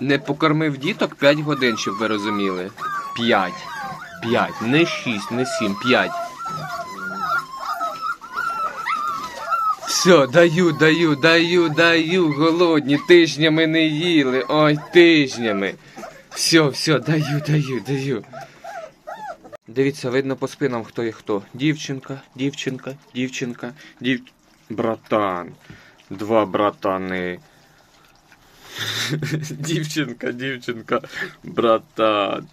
Не покормив діток 5 годин, щоб ви розуміли. 5. 5. Не 6, не 7, 5. Все, даю, даю, даю, даю. Голодні, тижнями не їли. Ой, тижнями. Все, все, даю, даю, даю. Дивіться, видно по спинам, хто є хто. Дівчинка, дівчинка, дівчинка, дів... Братан. Два братани. Дівчинка, дівчинка, братан.